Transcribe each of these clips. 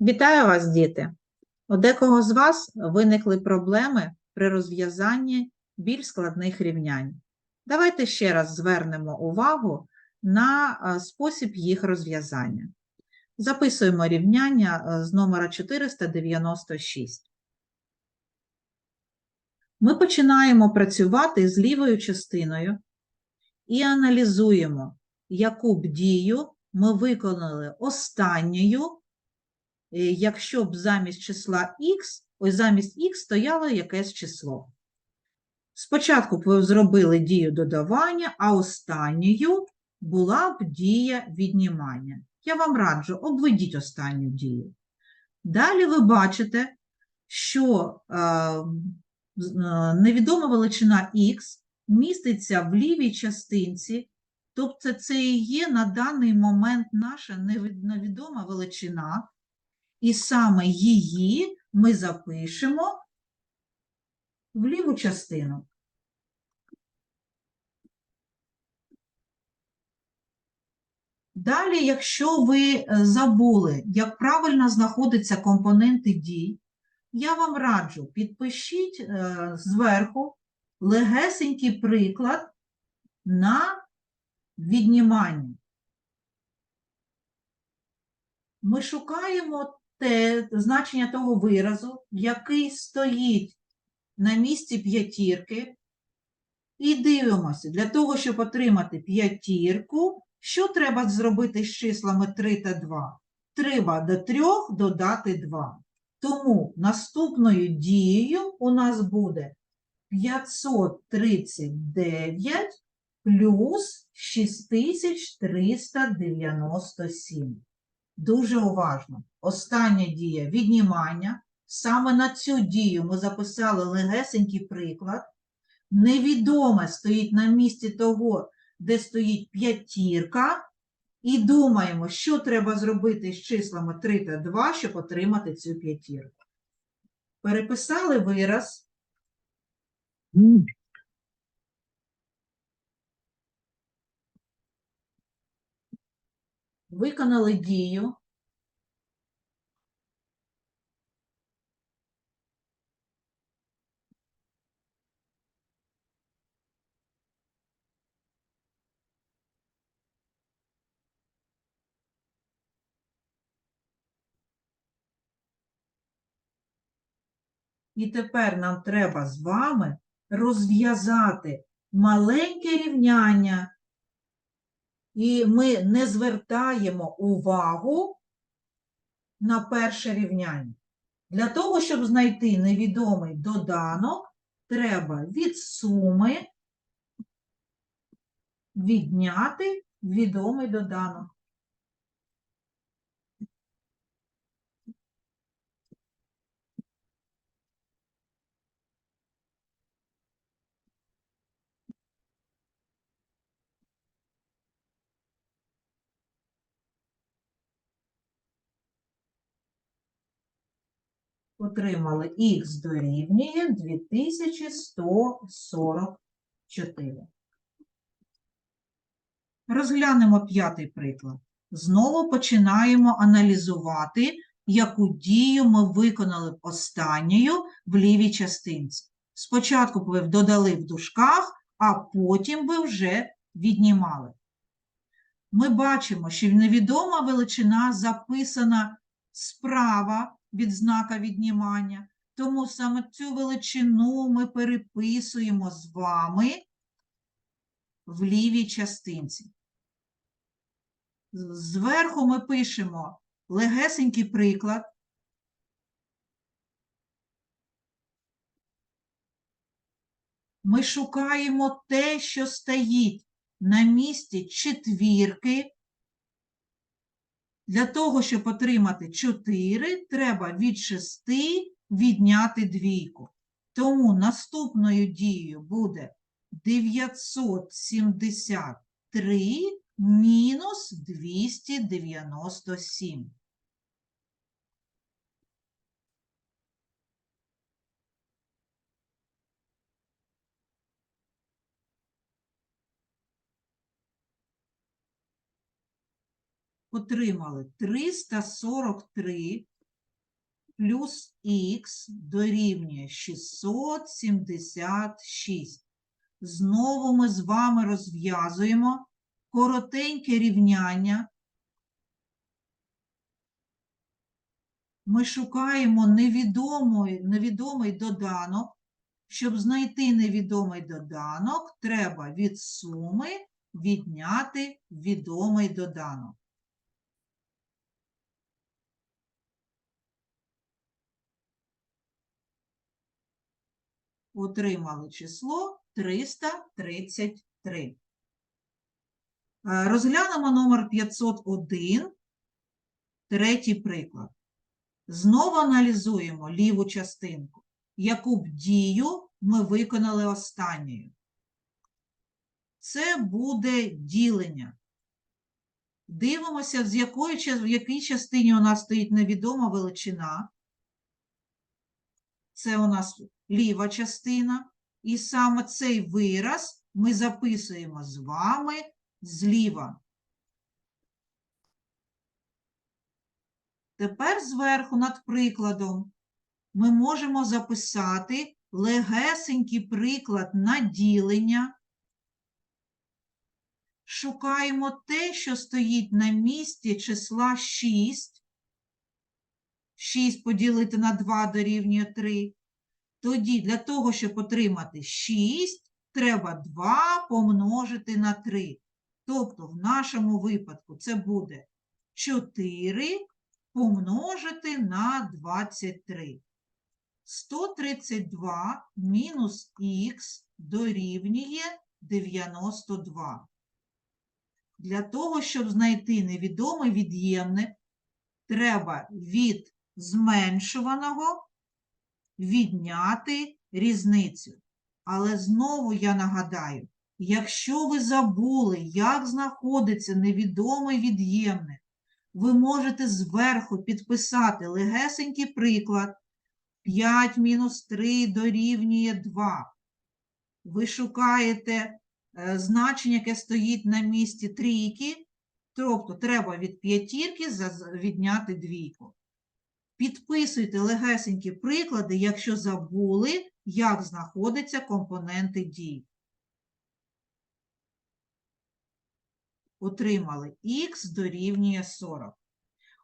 Вітаю вас, діти! У декого з вас виникли проблеми при розв'язанні більш складних рівнянь. Давайте ще раз звернемо увагу на спосіб їх розв'язання. Записуємо рівняння з номера 496. Ми починаємо працювати з лівою частиною і аналізуємо, яку б дію ми виконали останньою е, якщо б замість числа х, ось замість х стояло якесь число. Спочатку зробили дію додавання, а останньою була б дія віднімання. Я вам раджу, обведіть останню дію. Далі ви бачите, що е, е, невідома величина х міститься в лівій частинці, тобто це і є на даний момент наша невідома величина, і саме її ми запишемо в ліву частину. Далі, якщо ви е, забули, як правильно знаходяться компоненти дій, я вам раджу, підпишіть е, зверху легесенький приклад на віднімання. Ми шукаємо те значення того виразу, який стоїть на місці п'ятірки, і дивимося, для того, щоб отримати п'ятірку, що треба зробити з числами 3 та 2? Треба до 3 додати 2. Тому наступною дією у нас буде 539 плюс 6397. Дуже уважно. Остання дія віднімання. Саме на цю дію ми записали легесенький приклад. Невідоме стоїть на місці того, де стоїть п'ятірка. І думаємо, що треба зробити з числами 3 та 2, щоб отримати цю п'ятірку. Переписали вираз. Виконали дію. І тепер нам треба з вами розв'язати маленьке рівняння. І ми не звертаємо увагу на перше рівняння. Для того, щоб знайти невідомий доданок, треба від суми відняти відомий доданок. Отримали х дорівнює 2144. Розглянемо п'ятий приклад. Знову починаємо аналізувати, яку дію ми виконали останньою в лівій частинці. Спочатку ви додали в дужках, а потім ви вже віднімали. Ми бачимо, що невідома величина записана справа від знака віднімання, тому саме цю величину ми переписуємо з вами в лівій частинці. Зверху ми пишемо легесенький приклад. Ми шукаємо те, що стоїть на місці четвірки. Для того, щоб отримати 4, треба від 6 відняти двійку. Тому наступною дією буде 973 мінус 297. Отримали 343 плюс х дорівнює 676. Знову ми з вами розв'язуємо коротеньке рівняння. Ми шукаємо невідомий, невідомий доданок. Щоб знайти невідомий доданок, треба від суми відняти відомий доданок. Отримали число 333. Е, Розглянемо номер 501, третій приклад. Знову аналізуємо ліву частинку. Яку б дію ми виконали останньою? Це буде ділення. Дивимося, з якої, в якій частині у нас стоїть невідома величина. Це у нас ліва частина. І саме цей вираз ми записуємо з вами зліва. Тепер зверху над прикладом ми можемо записати легесенький приклад на ділення. Шукаємо те, що стоїть на місці числа 6. 6 поділити на 2 дорівнює 3. Тоді для того, щоб отримати 6, треба 2 помножити на 3. Тобто в нашому випадку це буде 4 помножити на 23. 132 мінус х дорівнює 92. Для того, щоб знайти невідомий від'ємник, треба від зменшуваного відняти різницю. Але знову я нагадаю, якщо ви забули, як знаходиться невідомий від'ємник, ви можете зверху підписати легесенький приклад 5 мінус 3 дорівнює 2. Ви шукаєте е, значення, яке стоїть на місці трійки, тобто треба від п'ятірки відняти двійку. Підписуйте легесенькі приклади, якщо забули, як знаходяться компоненти дій. Отримали х дорівнює 40.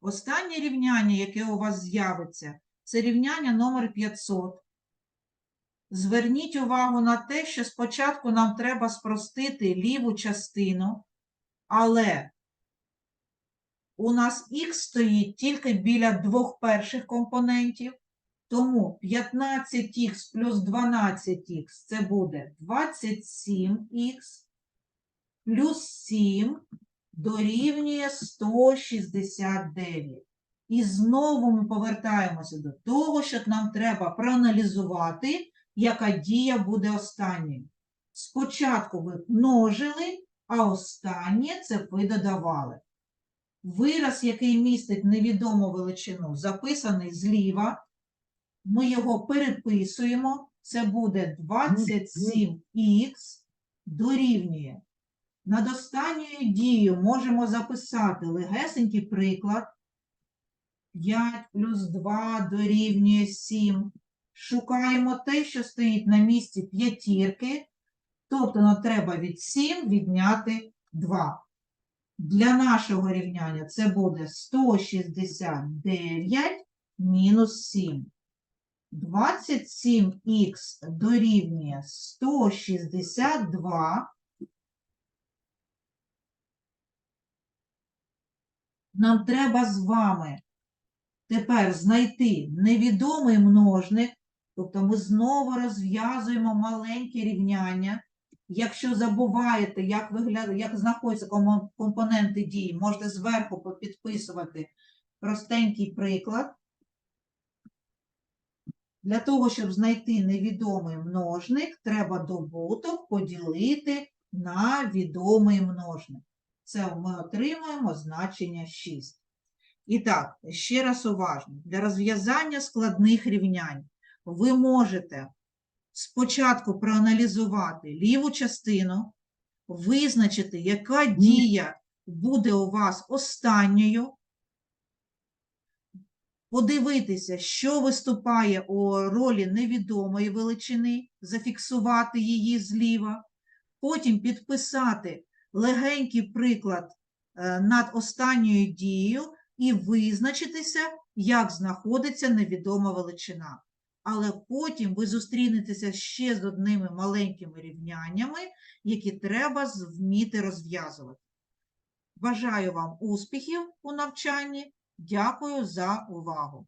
Останнє рівняння, яке у вас з'явиться, це рівняння номер 500. Зверніть увагу на те, що спочатку нам треба спростити ліву частину, але у нас х стоїть тільки біля двох перших компонентів, тому 15х плюс 12х це буде 27х плюс 7 дорівнює 169. І знову ми повертаємося до того, що нам треба проаналізувати, яка дія буде останньою. Спочатку ви множили, а останнє це ви додавали. Вираз, який містить невідому величину, записаний зліва. Ми його переписуємо. Це буде 27х дорівнює. Над останньою дією можемо записати легесенький приклад. 5 плюс 2 дорівнює 7. Шукаємо те, що стоїть на місці п'ятірки, тобто нам треба від 7 відняти 2. Для нашого рівняння це буде 169 мінус 7. 27х дорівнює 162. Нам треба з вами тепер знайти невідомий множник, тобто ми знову розв'язуємо маленьке рівняння. Якщо забуваєте, як виглядає, як знаходяться компоненти дії, можете зверху попідписувати простенький приклад. Для того, щоб знайти невідомий множник, треба добуток поділити на відомий множник. Це ми отримуємо значення 6. І так, ще раз уважно. Для розв'язання складних рівнянь ви можете спочатку проаналізувати ліву частину, визначити, яка дія буде у вас останньою. подивитися, що виступає у ролі невідомої величини, зафіксувати її зліва, потім підписати легенький приклад е, над останньою дією і визначитися, як знаходиться невідома величина. Але потім ви зустрінетеся ще з одними маленькими рівняннями, які треба вміти розв'язувати. Бажаю вам успіхів у навчанні. Дякую за увагу.